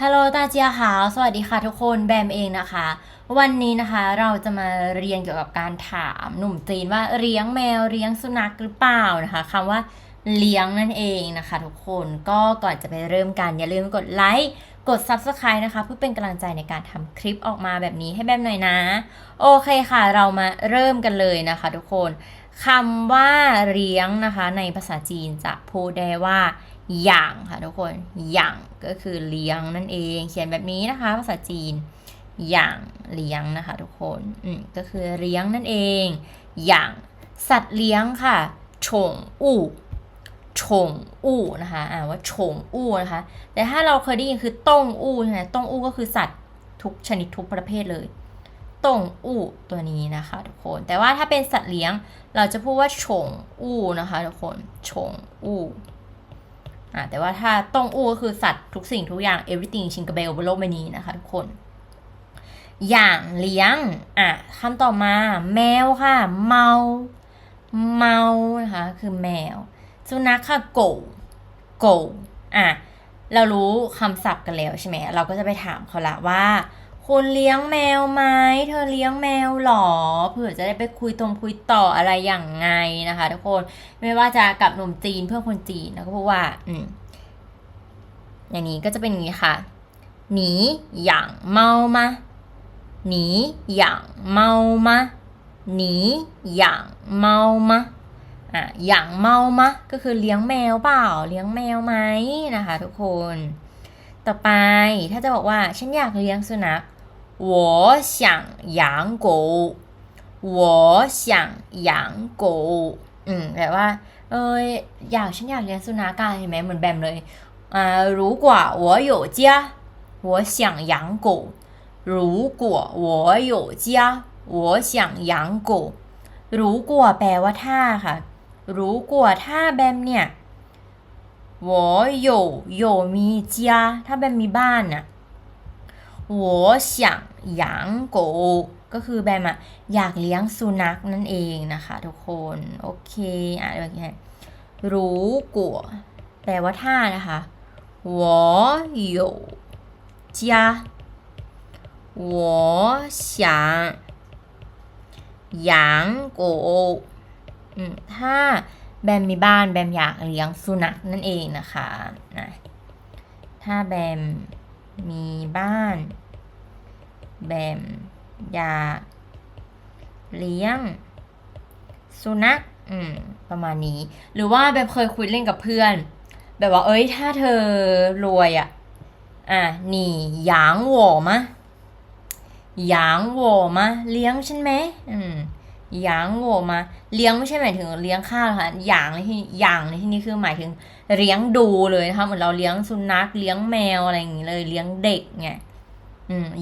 ฮัลโหลตาเจียค่ะสวัสดีค่ะทุกคนแบมเองนะคะ วันนี้นะคะเราจะมาเรียนเกี่ยวกับการถามหนุ่มจีนว่าเลี้ยงแมวเลี้ยงสุนัขหรือเปล่านะคะคำว่าเลี้ยงนั่นเองนะคะ ทุกคนก็ก่อนจะไปเริ่มกันอย่าลืมกดไลค์กด Subscribe นะคะ เพื่อเป็นกำลังใจในการทำคลิปออกมาแบบนี้ให้แบมหน่อยนะ โอเคค่ะ เรามาเริ่มกันเลยนะคะ ทุกคน คำว่าเลี้ยงนะคะในภาษาจีนจะพูดได้ว่าอย่างค่ะทุกคนอย่างก็คือเลี้ยงนั่นเอง เขียนแบบนี้นะคะ ภาษาจีน อย่างเลี้ยงนะคะ ทุกคนอืมก็คือเลี้ยงนั่นเอง อย่างสัตว์เลี้ยงค่ะฉงอู่ฉงอู่นะคะอ่านว่าฉงอู่นะคะ แต่ถ้าเราเคยได้ยินคือต้งอู่ใช่ไหมต้งอู่ก็คือสัตว์ทุกชนิดทุกประเภทเลย ตงอู่ตัวนี้นะคะทุกคน แต่ว่าถ้าเป็นสัตว์เลี้ยง เราจะพูดว่าฉงอู่นะคะทุกคนฉงอู่อ่าแต่ว่าถ้าตงอู้ก็คือสัตว์ทุกสิ่งทุกอย่าง everything ชิงกระเบลบนโลกใบนี้นะคะทุกคน อย่างเลี้ยงอะคำต่อมาแมวค่ะ เมา เมานะคะคือแมว สุนัขค่ะโกโกอะเรารู้คำศัพท์กันแล้วใช่ไหม เราก็จะไปถามเขาละว่า คุณเลี้ยงแมวไหมเธอเลี้ยงแมวหรอ เผื่อจะได้ไปคุยตรงคุยต่ออะไรอย่างไงนะคะ ทุกคน ไม่ว่าจะกับหนุ่มจีนเพื่อนคนจีนแล้วก็พูดว่า อืม อย่างนี้ก็จะเป็นอย่างนี้ค่ะ หนีอย่างเมามาหนีอย่างเมามาหนีอย่างเมามาอะอย่างเมามาก็คือเลี้ยงแมวเปล่า เลี้ยงแมวไหมนะคะ ทุกคน ต่อไปถ้าจะบอกว่าฉันอยากเลี้ยงสุนัข 我想养狗我想养狗อืมแบบว่า เอออยากฉันอยากเลี้ยงสุนัขอะเห็นไหมเหมือนแบมเลยอ่า如果我有家我想养狗如果我有家我想养狗如果แปลว่าถ้าค่ะ如果ถ้าแบมเนี่ย我有有มี家ถ้าแบมมีบ้านน่ะ 我想养狗ก็คือแบมอะอยากเลี้ยงสุนัขนั่นเองนะคะ ทุกคน โอเคอ่ะเดี๋ยวนี้ รู้กัวแปลว่าถ้านะคะ我有家我想养狗อืมถ้าแบมมีบ้านแบมอยากเลี้ยงสุนัขนั่นเองนะคะนะถ้าแบมมีบ้าน แบม อยาเลี้ยง สุนัขอืม ประมาณนี้ หรือว่าแบบเคยคุยเล่นกับเพื่อน แบบว่า เอ้ย ถ้าเธอรวยอะ่ะ อะนี่หยางโหวมะหยางโหวมะเลี้ยงใช่ไหมอืมหยางโหวมา เลี้ยงไม่ใช่หมายถึงเลี้ยงข้าวค่ะหยางในที่หยางในที่นี้คือหมายถึงเลี้ยงดูเลยนะคะเหมือนเราเลี้ยงสุนัขเลี้ยงแมวอะไรอย่างนี้เลย เลี้ยงเด็กไง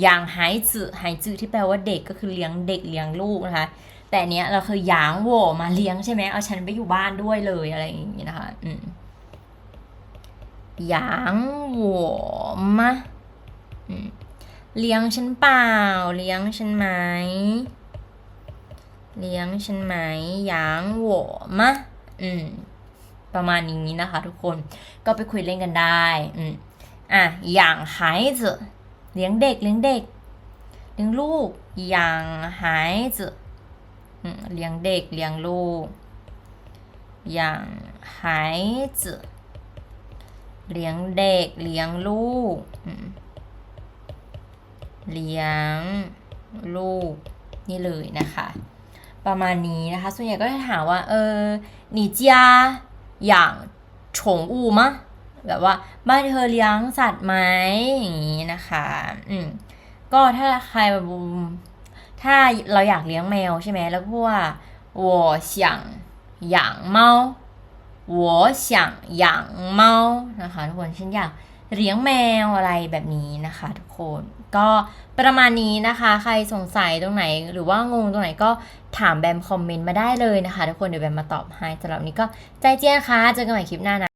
อย่างหายจืหายจืที่แปลว่าเด็กก็คือเลี้ยงเด็กเลี้ยงลูกนะคะ แต่เนี้ยเราคือหยางโวมาเลี้ยงใช่ไหมเอาฉันไปอยู่บ้านด้วยเลยอะไรอย่างงี้นะคะ อืมหยางโวมาเลี้ยงฉันเปล่า เลี้ยงฉันไหม เลี้ยงฉันไหมหยางโวมาอืม ประมาณนี้นะคะทุกคน ก็ไปคุยเล่นกันได้ อืม อะอย่างหายจื เลี้ยงเด็กเลี้ยงเด็ก เลี้ยงลูกอย่างหายจือืมเลี้ยงเด็กเลี้ยงลูกอย่างหายจืเลี้ยงเด็กเลี้ยงลูกอืมเลี้ยงลูก นี่เลยนะคะ ประมาณนี้นะคะ ส่วนใหญ่ก็จะถามว่า เออ你家养宠物吗 แบบว่าบ้านเธอเลี้ยงสัตว์ไหมอย่างนี้นะคะ อืม ก็ถ้าใครแบบถ้าเราอยากเลี้ยงแมวใช่ไหมแล้วพูดว่า我想养猫我想养猫นะคะทุกคนฉันอยากเลี้ยงแมวอะไรแบบนี้นะคะ ทุกคน ก็ประมาณนี้นะคะ ใครสงสัยตรงไหน หรือว่างงตรงไหนก็ถามแบมคอมเมนต์มาได้เลยนะคะ ทุกคนเดี๋ยวแบมมาตอบให้สำหรับวันนี้ก็ใจเจียนค่ะเจอกันใหม่คลิปหน้านะ